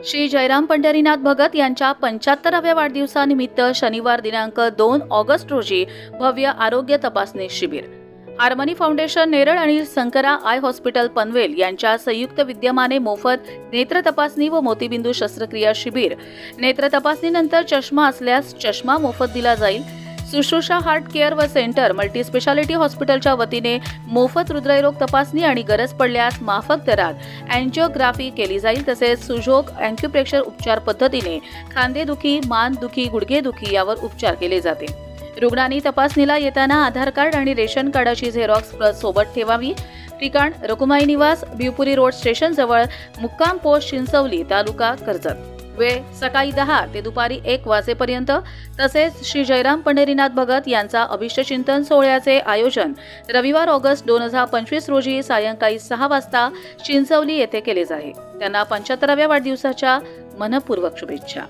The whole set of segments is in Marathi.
श्री जयराम पंढरीनाथ भगत यांच्या पंच्याहत्तराव्या वाढदिवसानिमित्त शनिवार दिनांक दोन ऑगस्ट रोजी भव्य आरोग्य तपासणी शिबिर. हार्मनी फाउंडेशन नेरळ आणि संकरा आय हॉस्पिटल पनवेल यांच्या संयुक्त विद्यमाने मोफत नेत्र तपासणी व मोतीबिंदू शस्त्रक्रिया शिबिर. नेत्र तपासणीनंतर चष्मा असल्यास चष्मा मोफत दिला जाईल. सुश्रुषा हार्ट केअर व सेंटर मल्टीस्पेशालिटी हॉस्पिटलच्या वतीने मोफत हृदयरोग तपासणी आणि गरज पडल्यास माफक दरात अँजिओग्राफी केली जाईल तसेच सुजोग अँक्युप्रेशर उपचार पद्धतीने खांदेदुखी मानदुखी गुडघेदुखी यावर उपचार केले जाते. रुग्णांनी तपासणीला येताना आधार कार्ड आणि रेशन कार्डाची झेरॉक्स प्रत सोबत ठेवावी. ठिकाण रकुमाई निवास भिवपुरी रोड स्टेशनजवळ मुक्काम पोस्ट चिंचवली तालुका कर्जत. वेळ सकाळी दहा ते दुपारी एक वाजेपर्यंत तसेच श्री जयराम पंढरीनाथ भगत यांचा अभिष्टचिंतन सोहळ्याचे आयोजन रविवार ऑगस्ट दोन हजार पंचवीस रोजी सायंकाळी सहा वाजता चिंचवली येथे केले जाईल त्यांना पंच्याहत्तराव्या वाढदिवसाच्या मनपूर्वक शुभेच्छा.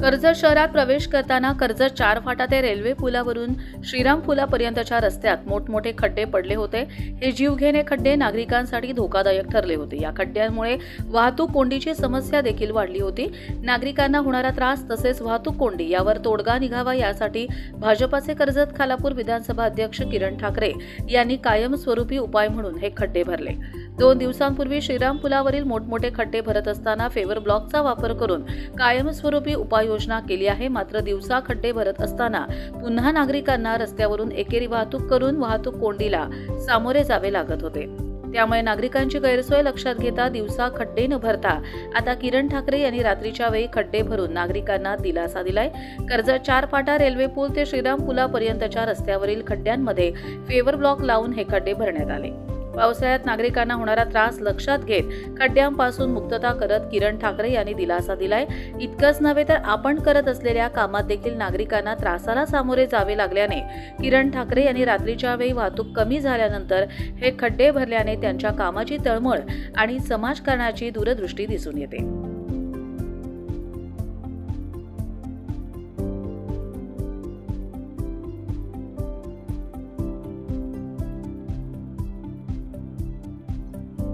कर्जत शहरात प्रवेश करताना कर्जत चार फाटा ते रेल्वे पुलावरून श्रीराम पुलापर्यंतच्या रस्त्यात मोठमोठे खड्डे पडले होते. हे जीवघेणे खड्डे नागरिकांसाठी धोकादायक ठरले होते. या खड्ड्यांमुळे वाहतूक कोंडीची समस्या देखील वाढली होती. नागरिकांना होणारा त्रास तसेच वाहतूक कोंडी यावर तोडगा निघावा यासाठी भाजपाचे कर्जत खालापूर विधानसभा अध्यक्ष किरण ठाकरे यांनी कायमस्वरूपी उपाय म्हणून हे खड्डे भरले. दोन दिवसांपूर्वी श्रीराम पुलावरील मोठमोठे खड्डे भरत असताना फेवर ब्लॉकचा वापर करून कायमस्वरूपी उपाययोजना केली आहे. मात्र दिवसा खड्डे भरत असताना पुन्हा नागरिकांना रस्त्यावरून एकेरी वाहतूक करून वाहतूक कोंडीला सामोरे जावे लागत होते. त्यामुळे नागरिकांची गैरसोय लक्षात घेता दिवसा खड्डे न भरता आता किरण ठाकरे यांनी रात्रीच्या वेळी खड्डे भरून नागरिकांना दिलासा दिलाय. कर्जत चार फाटा रेल्वे पूल ते श्रीराम पुलापर्यंतच्या रस्त्यावरील खड्ड्यांमध्ये फेवर ब्लॉक लावून हे खड्डे भरण्यात आले. पावसाळ्यात नागरिकांना होणारा त्रास लक्षात घेत खड्ड्यांपासून मुक्तता करत किरण ठाकरे यांनी दिलासा दिलाय. इतकंच नव्हे तर आपण करत असलेल्या कामात देखील नागरिकांना त्रासाला सामोरे जावे लागल्याने किरण ठाकरे यांनी रात्रीच्या वेळी वाहतूक कमी झाल्यानंतर हे खड्डे भरल्याने त्यांच्या कामाची तळमळ आणि समाजकारणाची दूरदृष्टी दिसून येते.